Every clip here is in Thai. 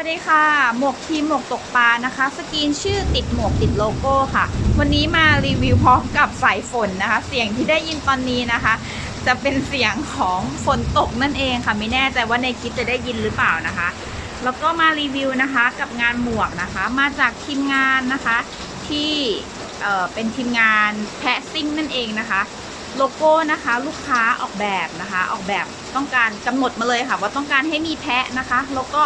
วัสดีค่ะ หมวกทีมหมวกตกปลานะคะ สกรีนชื่อติดหมวกติดโลโก้ค่ะ วันนี้มารีวิวพร้อมกับสายฝนนะคะ เสียงที่ได้ยินตอนนี้นะคะ จะเป็นเสียงของฝนตกนั่นเองค่ะ ไม่แน่ใจว่าในคลิปจะได้ยินหรือเปล่านะคะ แล้วก็มารีวิวนะคะกับงานหมวกนะคะ มาจากทีมงานนะคะที่เอ่อเป็นทีมงานแพะซิ่งนั่นเองนะคะ โลโก้นะคะลูกค้าออกแบบนะคะ ออกแบบต้องการกำหนดมาเลยค่ะ ว่าต้องการให้มีแพะนะคะ แล้วก็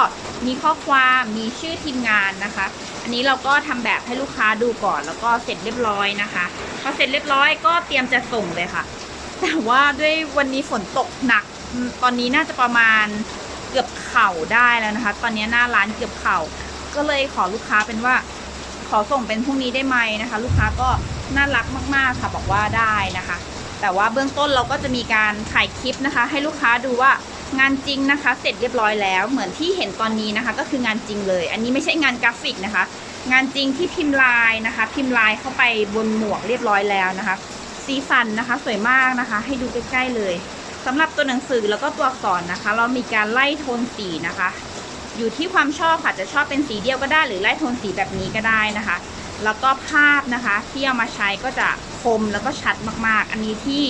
มีข้อความมีชื่อทีมงานนะคะ อันนี้เราก็ทำแบบให้ลูกค้าดูก่อน แล้วก็เสร็จเรียบร้อยนะคะพอเสร็จเรียบร้อยก็เตรียมจะส่งเลยค่ะ แต่ว่าด้วยวันนี้ฝนตกหนัก ตอนนี้น่าจะประมาณเกือบเข่าได้แล้วนะคะ ตอนนี้หน้าร้านเกือบเข่า ก็เลยขอลูกค้าเป็นว่า ขอส่งเป็นพรุ่งนี้ได้ไหมนะคะ ลูกค้าก็น่ารักมาก ๆ ค่ะบอกว่าได้นะคะ แต่ว่าเบื้องต้นเราก็จะมีการถ่ายคลิปนะคะ ให้ลูกค้าดูว่างานจริงนะคะ เสร็จเรียบร้อยแล้ว เหมือนที่เห็นตอนนี้นะคะ ก็คืองานจริงเลย อันนี้ไม่ใช่งานกราฟิกนะคะ งานจริงที่พิมพ์ลายนะคะ พิมพ์ลายเข้าไปบนหมวกเรียบร้อยแล้วนะคะ สีสันนะคะ สวยมากนะคะ ให้ดูใกล้ๆเลยสำหรับตัวหนังสือแล้วก็ตัวอักษรนะคะ เรามีการไล่โทนสีนะคะ อยู่ที่ความชอบค่ะจะชอบเป็นสีเดียวก็ได้ หรือไล่โทนสีแบบนี้ก็ได้นะคะ แล้วก็ภาพนะคะ ที่เอามาใช้ก็จะ คมแล้วก็ชัดมากๆ อันนี้ที่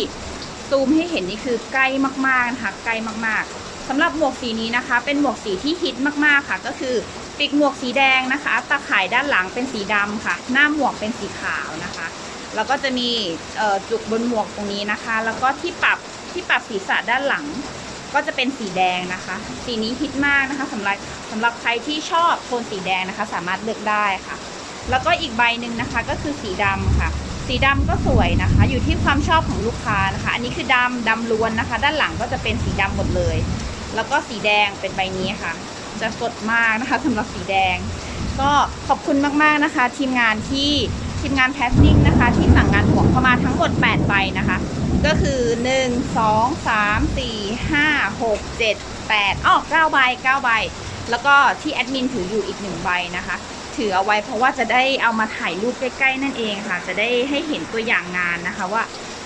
ซูมให้เห็นนี่คือใกล้มากๆนะคะใกล้มากๆสำหรับหมวกสีนี้นะคะ เป็นหมวกสีที่ฮิตมากๆค่ะ ก็คือปีกหมวกสีแดงนะคะตาข่ายด้านหลังเป็นสีดำค่ะ หน้าหมวกเป็นสีขาวนะคะ แล้วก็จะมีจุกบนหมวกตรงนี้นะคะ แล้วก็ที่ปรับที่ปรับศีรษะด้านหลังก็จะเป็นสีแดงนะคะ สีนี้ฮิตมากนะคะสำหรับสำหรับใครที่ชอบโทนสีแดงนะคะ สามารถเลือกได้ค่ะ แล้วก็อีกใบหนึ่งนะคะก็คือสีดำค่ะ สีดำก็สวยนะคะ อยู่ที่ความชอบของลูกค้านะคะ อันนี้คือดำดำล้วนนะคะ ด้านหลังก็จะเป็นสีดำหมดเลย แล้วก็สีแดงเป็นใบนี้ค่ะ จะสดมากนะคะสำหรับสีแดง ก็ขอบคุณมากๆนะคะ ทีมงานที่ทีมงานแพสซิ่งนะคะ ที่สั่งงานหมวกเข้ามาทั้งหมด 8 ใบนะคะ ก็คือ 1 2 3 4 5 6 7 8อ้อ9ใบ9ใบ แล้วก็ที่แอดมินถืออยู่อีกหนึ่งใบนะคะ ถือเอาไว้เพราะว่าจะได้เอามาถ่ายรูปใกล้ๆนั่นเองค่ะ จะได้ให้เห็นตัวอย่างงานนะคะว่า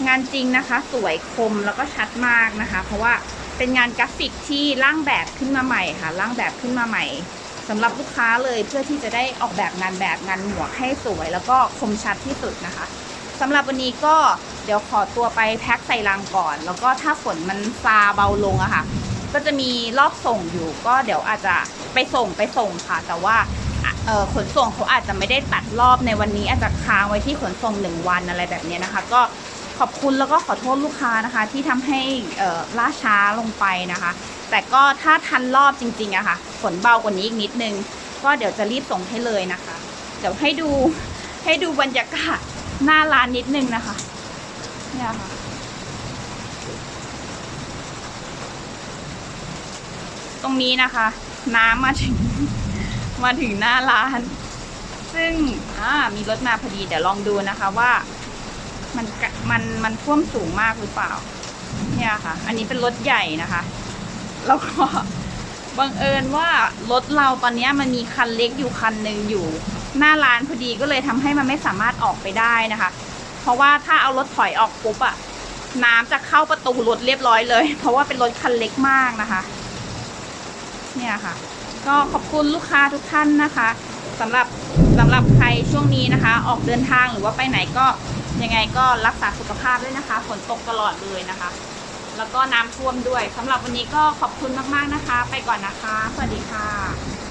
งานจริงนะคะสวยคมแล้วก็ชัดมากนะคะ เพราะว่าเป็นงานกราฟิกที่ร่างแบบขึ้นมาใหม่ค่ะร่างแบบขึ้นมาใหม่สำหรับลูกค้าเลยเพื่อที่จะได้ออกแบบงานแบบงานหมวกให้สวย แล้วก็คมชัดที่สุดนะคะสำหรับวันนี้ก็เดี๋ยวขอตัวไปแพ็คใส่ลังก่อน แล้วก็ถ้าฝนมันซาเบาลงอะค่ะ ก็จะมีรอบส่งอยู่ก็เดี๋ยวอาจจะไปส่งไปส่งค่ะ แต่ว่าขนส่งเขาอาจจะไม่ได้ตัดรอบในวันนี้อาจจะค้างไว้ที่ขนส่งหนึ่งวันอะไรแบบนี้นะคะ ก็ขอบคุณแล้วก็ขอโทษลูกค้านะคะ ที่ทำให้ล่าช้าลงไปนะคะ แต่ก็ถ้าทันรอบจริงๆอะค่ะฝนเบากว่านี้อีกนิดนึง ก็เดี๋ยวจะรีบส่งให้เลยนะคะ เดี๋ยวให้ดูให้ดูบรรยากาศหน้าร้านนิดนึงนะคะเนี่ยค่ะ รงนี้นะคะ น้ำมาถึง มาถึงหน้าร้าน ซึ่งอ่ามีรถมาพอดีเดี๋ยวลองดูนะคะว่า มันมันมันท่วมสูงมากหรือเปล่า เนี่ยค่ะ อันนี้เป็นรถใหญ่นะคะ แล้วก็บังเอิญว่ารถเราตอนนี้มันมีคันเล็กอยู่คันหนึ่งอยู่ หน้าร้านพอดีก็เลยทำให้มันไม่สามารถออกไปได้นะคะ เพราะว่าถ้าเอารถถอยออกปุ๊บอะน้ำจะเข้าประตูรถเรียบร้อยเลย เพราะว่าเป็นรถคันเล็กมากนะคะ เนี่ยค่ะ ก็ขอบคุณลูกค้าทุกท่านนะคะสำหรับสำหรับใครช่วงนี้นะคะ ออกเดินทางหรือว่าไปไหนก็ยังไงก็รักษาสุขภาพด้วยนะคะฝนตกตลอดเลยนะคะ แล้วก็น้ำท่วมด้วยสำหรับวันนี้ก็ขอบคุณมากๆนะคะ ไปก่อนนะคะ สวัสดีค่ะ